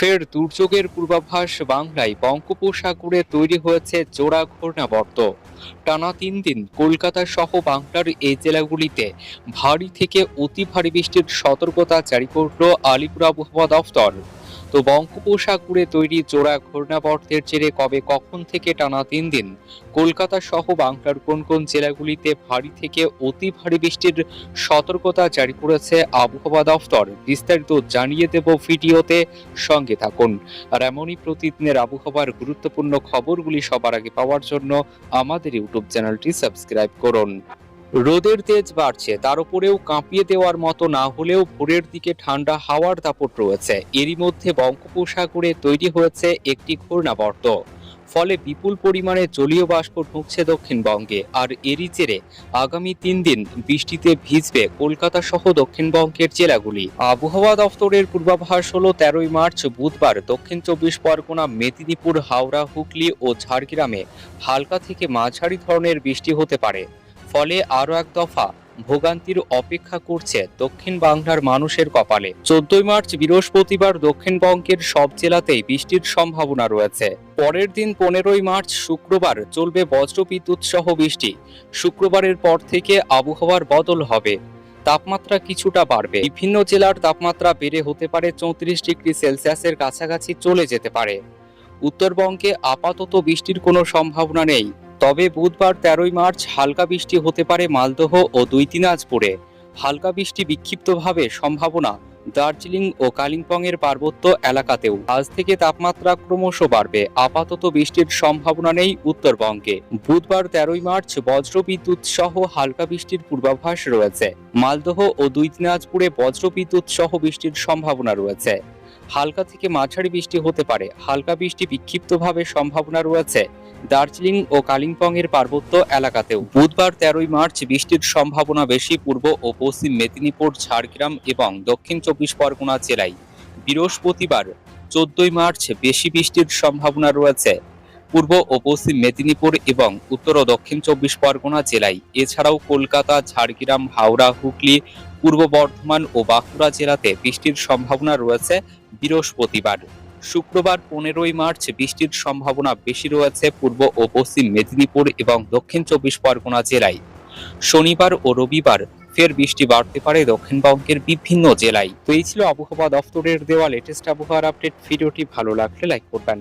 ফের দুর্যোগের পূর্বাভাস বাংলায় বঙ্গোপসাগরে তৈরি হয়েছে জোড়া ঘূর্ণাবর্ত। টানা তিন দিন কলকাতা সহ বাংলার এই জেলাগুলিতে ভারী থেকে অতি ভারী বৃষ্টির সতর্কতা জারি করল আলিপুর আবহাওয়া দফতর তো বঙ্গোপসাগরে তৈরি জোড়া ঘূর্ণাবর্তের জেরে কবে কখন থেকে টানা তিন দিন? কলকাতা সহ বাংলার কোন কোন জেলাগুলিতে ভারী থেকে অতি ভারী বৃষ্টির সতর্কতা জারি করেছে আবহাওয়া দফতর? বিস্তারিত জানিয়ে দেব ভিডিওতে, সঙ্গে থাকুন। আর এমনই প্রতিদিনের আবহাওয়ার গুরুত্বপূর্ণ খবরগুলি সবার আগে পাওয়ার জন্য আমাদের ইউটিউব চ্যানেলটি সাবস্ক্রাইব করুন। রোদের তেজ বাড়ছে, তার উপরেও কাঁপিয়ে দেওয়ার মতো না হলেও ভোরের দিকে ঠান্ডা হাওয়ার দাপট রয়েছে। এরই মধ্যে বঙ্গোপসাগরে তৈরি হয়েছে একটি ঘূর্ণাবর্ত। ফলে বিপুল পরিমাণে জলীয় বাষ্প ঢুকছে দক্ষিণবঙ্গে। আর এরই জেরে আগামী তিন দিন বৃষ্টিতে ভিজবে কলকাতা সহ দক্ষিণবঙ্গের জেলাগুলি। আবহাওয়া দফতরের পূর্বাভাস হল তেরোই মার্চ বুধবার দক্ষিণ চব্বিশ পরগনা, মেদিনীপুর, হাওড়া, হুগলি ও ঝাড়গ্রামে হালকা থেকে মাঝারি ধরনের বৃষ্টি হতে পারে। ফলে আরও এক দফা ভোগান্তির অপেক্ষা করছে দক্ষিণ বাংলার মানুষের কপালে। চোদ্দই মার্চ বৃহস্পতিবার দক্ষিণবঙ্গের সব জেলাতেই বৃষ্টির সম্ভাবনা রয়েছে। পরের দিন পনেরোই মার্চ শুক্রবার চলবে বজ্রবিদ্যুৎ সহ বৃষ্টি। শুক্রবারের পর থেকে আবহাওয়ার বদল হবে। তাপমাত্রা কিছুটা বাড়বে। বিভিন্ন জেলার তাপমাত্রা বেড়ে হতে পারে চৌত্রিশ ডিগ্রি সেলসিয়াসের কাছাকাছি চলে যেতে পারে। উত্তরবঙ্গে আপাতত বৃষ্টির কোনো সম্ভাবনা নেই। তবে বুধবার তেরোই মার্চ হালকা বৃষ্টি হতে পারে মালদহ ও দুই দিনাজপুরে হালকা বৃষ্টি বিক্ষিপ্তভাবে সম্ভাবনা দার্জিলিং ও কালিম্পংয়ের পার্বত্য এলাকাতেও। আজ থেকে তাপমাত্রা ক্রমশ বাড়বে। আপাতত বৃষ্টির সম্ভাবনা নেই উত্তরবঙ্গে। বুধবার তেরোই মার্চ বজ্রবিদ্যুৎ সহ হালকা বৃষ্টির পূর্বাভাস রয়েছে। মালদহ ও দুই দিনাজপুরে বজ্রবিদ্যুৎ সহ বৃষ্টির সম্ভাবনা রয়েছে। হালকা থেকে মাঝারি বৃষ্টি হতে পারে। হালকা বৃষ্টি বিক্ষিপ্তভাবে সম্ভাবনা রয়েছে। দার্জিলিং ও কালিম্পং এর পার্বত্য এলাকাতেও বুধবার তেরোই মার্চ বৃষ্টির সম্ভাবনা বেশি পূর্ব ও পশ্চিম মেদিনীপুর, ঝাড়গ্রাম এবং দক্ষিণ চব্বিশ পরগনা জেলায় বৃহস্পতিবার চোদ্দই মার্চ বেশি বৃষ্টির সম্ভাবনা রয়েছে। পূর্ব ও পশ্চিম মেদিনীপুর এবং উত্তর ও দক্ষিণ চব্বিশ পরগনা জেলায়, এছাড়াও কলকাতা, ঝাড়গ্রাম, হাওড়া, হুগলি, পূর্ব বর্ধমান ও বাঁকুড়া জেলাতে বৃষ্টির সম্ভাবনা রয়েছে বৃহস্পতিবার। শুক্রবার পনেরোই মার্চ বৃষ্টির সম্ভাবনা বেশি রয়েছে পূর্ব ও পশ্চিম মেদিনীপুর এবং দক্ষিণ চব্বিশ পরগনা জেলায়। শনিবার ও রবিবার ফের বৃষ্টি বাড়তে পারে দক্ষিণবঙ্গের বিভিন্ন জেলায়। তো এই ছিল আবহাওয়া দফতরের দেওয়া লেটেস্ট আবহাওয়ার আপডেট ভিডিওটি ভালো লাগলে লাইক করবেন।